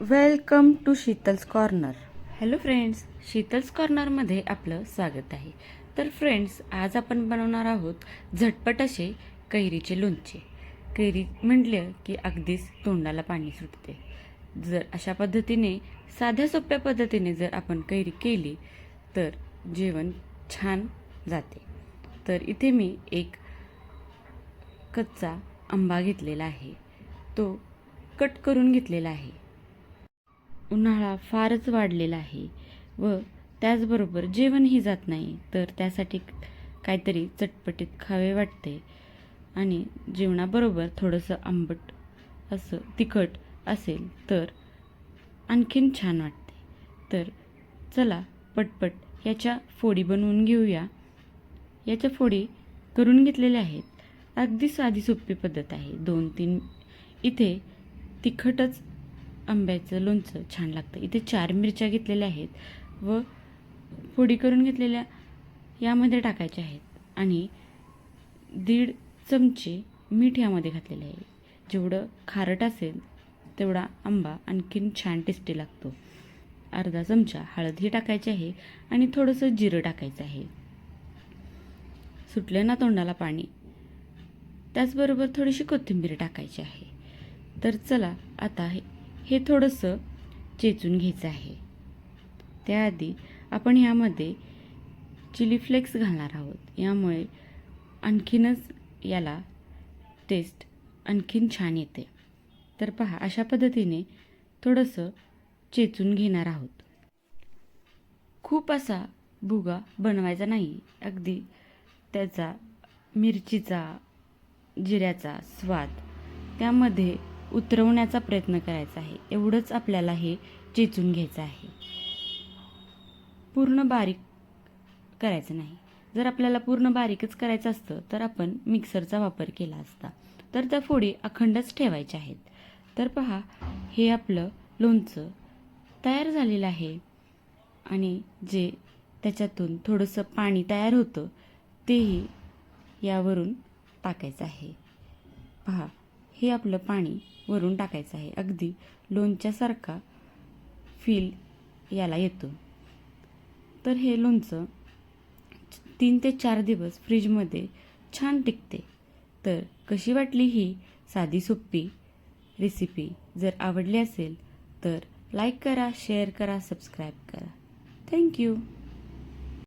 Welcome to Sheetal's corner hello friends Sheetal's कॉर्नरमध्ये आपलं स्वागत आहे. तर फ्रेंड्स आज आपण बनवणार आहोत झटपट असे कैरीचे लोणचे. कैरी म्हटलं की अगदीच तोंडाला पाणी सुटते. जर अशा पद्धतीने साध्या सोप्या पद्धतीने जर आपण कैरी केली तर जेवण छान जाते. तर इथे मी एक कच्चा आंबा घेतलेला आहे. तो कट करून घेतलेला आहे. उन्हाळा फारच वाढलेला आहे व त्याचबरोबर जेवणही जात नाही. तर त्यासाठी काहीतरी चटपटीत खावे वाटते आणि जेवणाबरोबर थोडंसं आंबट असं तिखट असेल तर आणखीन छान वाटते. तर चला पटपट याच्या फोडी बनवून घेऊया. याच्या फोडी करून घेतलेल्या आहेत. अगदी साधी सोपी पद्धत आहे. दोन तीन इथे तिखटच आंब्याचं लोणचं छान लागतं. इथे चार मिरच्या घेतलेल्या आहेत व फोडी करून घेतलेल्या यामध्ये टाकायच्या आहेत. आणि दीड चमचे मीठ यामध्ये घातलेले आहे. जेवढं खारट असेल तेवढा आंबा आणखीन छान टेस्टी लागतो. अर्धा चमचा हळदही टाकायची आहे आणि थोडंसं जिरं टाकायचं आहे. सुटलं ना तोंडाला पाणी. त्याचबरोबर थोडीशी कोथिंबीर टाकायची आहे. तर चला आता हे हे थोडंसं चेचून घ्यायचं आहे. त्याआधी आपण यामध्ये चिली फ्लेक्स घालणार आहोत. यामुळे आणखीनच याला टेस्ट आणखीन छान येते. तर पहा अशा पद्धतीने थोडंसं चेचून घेणार आहोत. खूप असा भुगा बनवायचा नाही. अगदी त्याचा मिरचीचा जिऱ्याचा स्वाद त्यामध्ये उतरवण्याचा प्रयत्न करायचा आहे. एवढंच आपल्याला हे चेचून घ्यायचं आहे. पूर्ण बारीक करायचं नाही. जर आपल्याला पूर्ण बारीकच करायचं असतं तर आपण मिक्सरचा वापर केला असता. तर त्या फोडी अखंडच ठेवायच्या आहेत. तर पहा हे आपलं लोणचं तयार झालेलं आहे. आणि जे त्याच्यातून थोडंसं पाणी तयार होतं तेही यावरून टाकायचं आहे. पहा हे आपलं पाणी वरून टाकायचं आहे. अगदी लोणच्यासारखा फील याला येतो. तर हे लोणचं तीन ते चार दिवस फ्रीजमध्ये छान टिकते. तर कशी वाटली ही साधी सोपी रेसिपी जर आवडली असेल तर लाईक करा शेअर करा सबस्क्राईब करा. थँक्यू